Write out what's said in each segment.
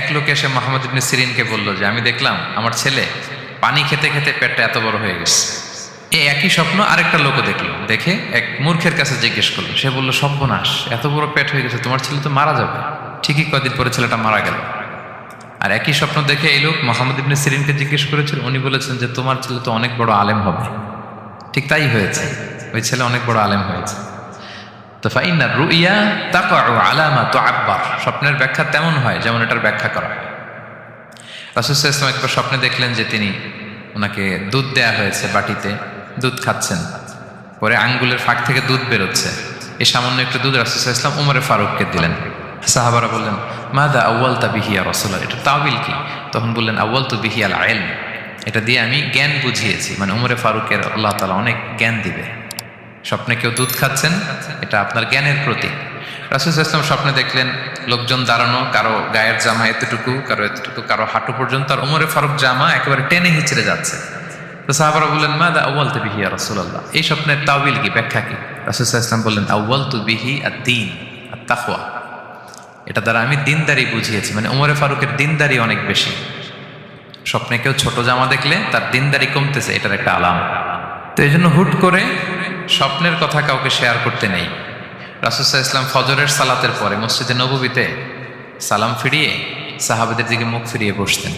এক লোক এসে মোহাম্মদ ইবনে সিরিনকে বলল যে, আমি দেখলাম আমার ছেলে পানি খেতে খেতে পেটটা এত বড় হয়ে গেছে। এই একই স্বপ্ন আরেকটা লোকও দেখল। দেখে এক মূর্খের কাছে জিজ্ঞেস করল। সে বলল, সর্বনাশ, এত বড় পেট হয়ে গেছে, তোমার ছেলে তো মারা যাবে। ঠিকই কদিন পরে ছেলেটা মারা গেল। আর একই স্বপ্ন দেখে এই লোক মোহাম্মদ ইবনে সিরিনকে জিজ্ঞেস করেছিল, উনি বলেছেন যে, তোমার ছেলে তো অনেক বড় আলেম হবে। ঠিক তাই হয়েছে। ওই ছেলে অনেক বড় আলেম হয়েছে। তো ফাইনা রুইয়া তাকা আলামা তো আকবর স্বপ্নের ব্যাখ্যা তেমন হয় যেমন এটার ব্যাখ্যা করা রাসুসাহ ইসলাম একবার স্বপ্নে দেখলেন যে তিনি ওনাকে দুধ দেয়া হয়েছে বাটিতে, দুধ খাচ্ছেন। পরে আঙ্গুলের ফাঁক থেকে দুধ বেরোচ্ছে। এই সামান্য একটু দুধ রাসুসাহ ইসলাম উমরে ফারুককে দিলেন। সাহাবারা বললেন, মাদা আউ্য়াল তা বিহিয়া রসুল্লাহ এটা তাবিল কি? তখন বললেন আউ্য়াল তো বিহিয়াল আয়েল এটা দিয়ে আমি জ্ঞান বুঝিয়েছি। মানে উমরে ফারুকের আল্লাহ তালা অনেক জ্ঞান দিবে। স্বপ্নে কেউ দুধ খাচ্ছেন? এটা আপনার জ্ঞানের প্রতীক রাসুল ইসলাম স্বপ্নে দেখলেন, লোকজন দাঁড়ানো, কারও গায়ের জামা এতটুকু, কারও এতটুকু, কারও হাঁটু পর্যন্ত, আর উমরে ফারুক জামা একেবারে টেনে হিচড়ে যাচ্ছে। তো সাহাবারা বললেন মা দা আউ্বাল তু বিহি আর রসুল্লাহ এই স্বপ্নের তাওবিল কি, ব্যাখ্যা কি? রাসুল ইসলাম বললেন আউ্বাল তু বিহি আর দিন আর তাফোয়া এটা দ্বারা আমি দিনদারি বুঝিয়েছি মানে উমরে ফারুকের দিনদারি অনেক বেশি। স্বপ্নে কেউ ছোট জামা দেখলে তার দিনদারি কমতেছে, এটার একটা আলাম তো এই জন্য হুট করে স্বপ্নের কথা কাউকে শেয়ার করতে নেই। রাসুসাহ ইসলাম ফজরের সালাতের পরে মসজিদে নবীতে সালাম ফিরিয়ে সাহাবেদের দিকে মুখ ফিরিয়ে বসতেন,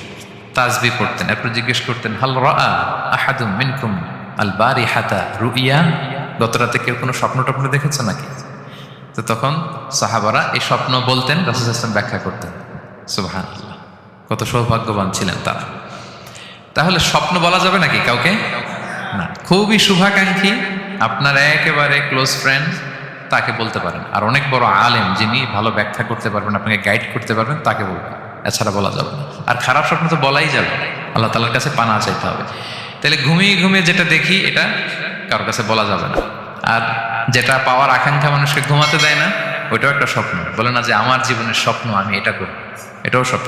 তাজবি পড়তেন, এরপর জিজ্ঞেস করতেন, হাল আহাদুম মিনকুম আল বারি হাতা রুইয়া? গত রাতে কেউ কোনো স্বপ্ন টপ্ন দেখেছে নাকি? তো তখন সাহাবারা এই স্বপ্ন বলতেন, রাসুল ইসলাম ব্যাখ্যা করতেন সুবহান আল্লাহ কত সৌভাগ্যবান ছিলেন তারা। তাহলে স্বপ্ন বলা যাবে নাকি কাউকে? না। খুবই শুভাকাঙ্ক্ষী, আপনার একেবারে ক্লোজ ফ্রেন্ড তাকে বলতে পারেন। আর অনেক বড় আলেম যিনি ভালো ব্যাখ্যা করতে পারবেন, আপনাকে গাইড করতে পারবেন, তাকে বলবেন। এছাড়া বলা যাবে না। আর খারাপ স্বপ্ন তো বলাই যাবে। আল্লাহ তালার কাছে পানা চাইতে হবে। তাহলে ঘুমিয়ে ঘুমিয়ে যেটা দেখি, এটা কারোর কাছে বলা যাবে না। আর যেটা পাওয়ার আকাঙ্ক্ষা মানুষকে ঘুমাতে দেয় না, ওইটাও একটা স্বপ্ন। বলে না যে, আমার জীবনের স্বপ্ন, আমি এটা করব। এটাও স্বপ্ন।